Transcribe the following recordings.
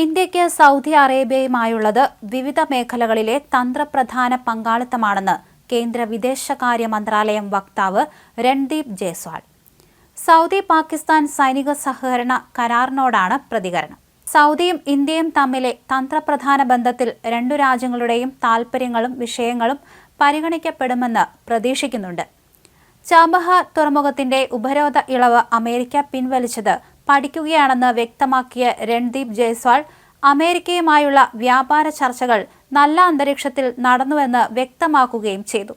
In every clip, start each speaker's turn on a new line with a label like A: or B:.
A: ഇന്ത്യയ്ക്ക് സൗദി അറേബ്യയുമായുള്ളത് വിവിധ മേഖലകളിലെ തന്ത്രപ്രധാന പങ്കാളിത്തമാണെന്ന് കേന്ദ്ര വിദേശകാര്യ മന്ത്രാലയം വക്താവ് രൺദീപ് ജയ്സ്വാൾ. സൗദി പാകിസ്ഥാൻ സൈനിക സഹകരണ കരാറിനോടാണ് പ്രതികരണം. സൗദിയും ഇന്ത്യയും തമ്മിലെ തന്ത്രപ്രധാന ബന്ധത്തിൽ രണ്ടു രാജ്യങ്ങളുടെയും താൽപ്പര്യങ്ങളും വിഷയങ്ങളും പരിഗണിക്കപ്പെടുമെന്ന് പ്രതീക്ഷിക്കുന്നുണ്ട്. ചാബഹാർ തുറമുഖത്തിന്റെ ഉപരോധ ഇളവ് അമേരിക്ക പിൻവലിച്ചത് പഠിക്കുകയാണെന്ന് വ്യക്തമാക്കിയ രൺദീപ് ജയ്സ്വാൾ അമേരിക്കയുമായുള്ള വ്യാപാര ചർച്ചകൾ നല്ല അന്തരീക്ഷത്തിൽ നടന്നുവെന്ന് വ്യക്തമാക്കുകയും ചെയ്തു.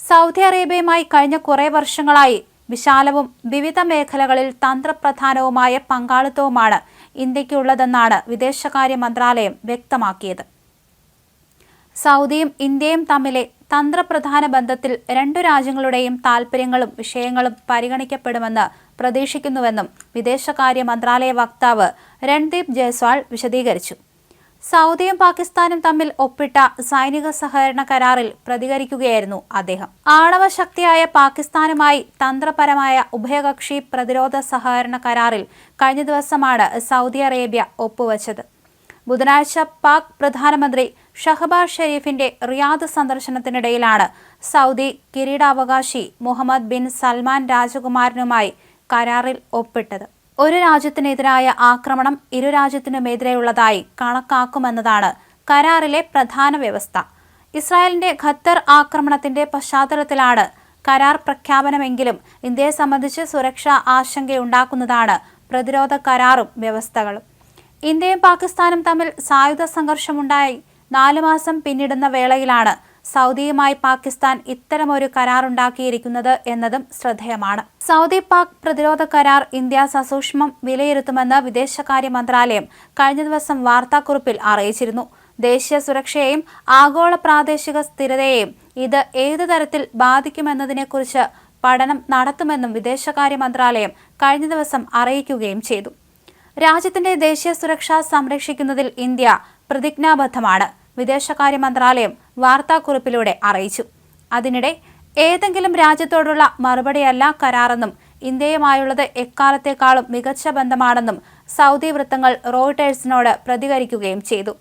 A: സൗദി അറേബ്യയുമായി കഴിഞ്ഞ കുറേ വർഷങ്ങളായി വിശാലവും വിവിധ മേഖലകളിൽ തന്ത്രപ്രധാനവുമായ പങ്കാളിത്തവുമാണ് ഇന്ത്യയ്ക്കുള്ളതെന്നാണ് വിദേശകാര്യ മന്ത്രാലയം വ്യക്തമാക്കിയത്. സൗദിയും ഇന്ത്യയും തമ്മിലെ തന്ത്രപ്രധാന ബന്ധത്തിൽ രണ്ടു രാജ്യങ്ങളുടെയും താൽപ്പര്യങ്ങളും വിഷയങ്ങളും പരിഗണിക്കപ്പെടുമെന്ന് പ്രതീക്ഷിക്കുന്നുവെന്നും വിദേശകാര്യ മന്ത്രാലയ വക്താവ് രൺദീപ് ജയ്സ്വാൾ വിശദീകരിച്ചു. സൗദിയും പാകിസ്ഥാനും തമ്മിൽ ഒപ്പിട്ട സൈനിക സഹകരണ കരാറിൽ പ്രതികരിക്കുകയായിരുന്നു അദ്ദേഹം. ആണവ ശക്തിയായ പാകിസ്ഥാനുമായി തന്ത്രപരമായ ഉഭയകക്ഷി പ്രതിരോധ സഹകരണ കരാറിൽ കഴിഞ്ഞ ദിവസമാണ് സൗദി അറേബ്യ ഒപ്പുവച്ചത്. ബുധനാഴ്ച പാക് പ്രധാനമന്ത്രി ഷഹബാസ് ഷെരീഫിന്റെ റിയാദ് സന്ദർശനത്തിനിടയിലാണ് സൗദി കിരീടാവകാശി മുഹമ്മദ് ബിൻ സൽമാൻ രാജകുമാരനുമായി കരാറിൽ ഒപ്പിട്ടത്. ഒരു രാജ്യത്തിനെതിരായ ആക്രമണം ഇരു രാജ്യത്തിനുമെതിരെയുള്ളതായി കണക്കാക്കുമെന്നതാണ് കരാറിലെ പ്രധാന വ്യവസ്ഥ. ഇസ്രായേലിന്റെ ഖത്തർ ആക്രമണത്തിന്റെ പശ്ചാത്തലത്തിലാണ് കരാർ പ്രഖ്യാപനമെങ്കിലും ഇന്ത്യയെ സംബന്ധിച്ച് സുരക്ഷാ ആശങ്കയുണ്ടാക്കുന്നതാണ് പ്രതിരോധ കരാറും വ്യവസ്ഥകളും. ഇന്ത്യയും പാകിസ്ഥാനും തമ്മിൽ സായുധ സംഘർഷമുണ്ടായി. നാലു മാസം പിന്നിടുന്ന വേളയിലാണ് സൗദിയുമായി പാകിസ്ഥാൻ ഇത്തരമൊരു കരാറുണ്ടാക്കിയിരിക്കുന്നത് എന്നതും ശ്രദ്ധേയമാണ്. സൗദി പാക് പ്രതിരോധ കരാർ ഇന്ത്യ സസൂക്ഷ്മം വിലയിരുത്തുമെന്ന് വിദേശകാര്യ മന്ത്രാലയം കഴിഞ്ഞ ദിവസം വാർത്താക്കുറിപ്പിൽ അറിയിച്ചിരുന്നു. ദേശീയ സുരക്ഷയെയും ആഗോള പ്രാദേശിക സ്ഥിരതയെയും ഇത് ഏതു തരത്തിൽ ബാധിക്കുമെന്നതിനെക്കുറിച്ച് പഠനം നടത്തുമെന്നും വിദേശകാര്യ മന്ത്രാലയം കഴിഞ്ഞ ദിവസം അറിയിക്കുകയും ചെയ്തു. രാജ്യത്തിന്റെ ദേശീയ സുരക്ഷ സംരക്ഷിക്കുന്നതിൽ ഇന്ത്യ പ്രതിജ്ഞാബദ്ധമാണ്. വിദേശകാര്യ മന്ത്രാലയം വാർത്താക്കുറിപ്പിലൂടെ അറിയിച്ചു. അതിനിടെ ഏതെങ്കിലും രാജ്യത്തോടുള്ള മറുപടിയല്ല കരാറെന്നും ഇന്ത്യയുമായുള്ളത് എക്കാലത്തേക്കാളും മികച്ച ബന്ധമാണെന്നും സൗദി വൃത്തങ്ങൾ റോയിട്ടേഴ്സിനോട് പ്രതികരിക്കുകയും ചെയ്തു.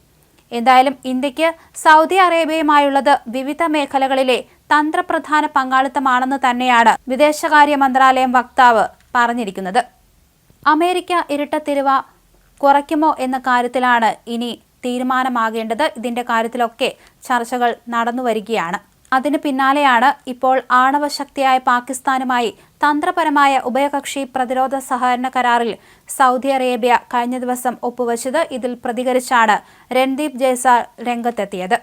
A: എന്തായാലും ഇന്ത്യയ്ക്ക് സൗദി അറേബ്യയുമായുള്ളത് വിവിധ മേഖലകളിലെ തന്ത്രപ്രധാന പങ്കാളിത്തമാണെന്ന് തന്നെയാണ് വിദേശകാര്യ മന്ത്രാലയം വക്താവ് പറഞ്ഞിരിക്കുന്നത്. അമേരിക്ക ഇരട്ടത്തിരുവ കുറയ്ക്കുമോ എന്ന കാര്യത്തിലാണ് ഇനി തീരുമാനമാകേണ്ടത്. ഇതിന്റെ കാര്യത്തിലൊക്കെ ചർച്ചകൾ നടന്നു വരികയാണ്. അതിന് പിന്നാലെയാണ് ഇപ്പോൾ ആണവശക്തിയായ പാകിസ്ഥാനുമായി തന്ത്രപരമായ ഉഭയകക്ഷി പ്രതിരോധ സഹകരണ കരാറിൽ സൗദി അറേബ്യ കഴിഞ്ഞ ദിവസം ഒപ്പുവച്ചത്. ഇതിൽ പ്രതികരിച്ചാണ് രൺദീപ് ജയ്സാൾ രംഗത്തെത്തിയത്.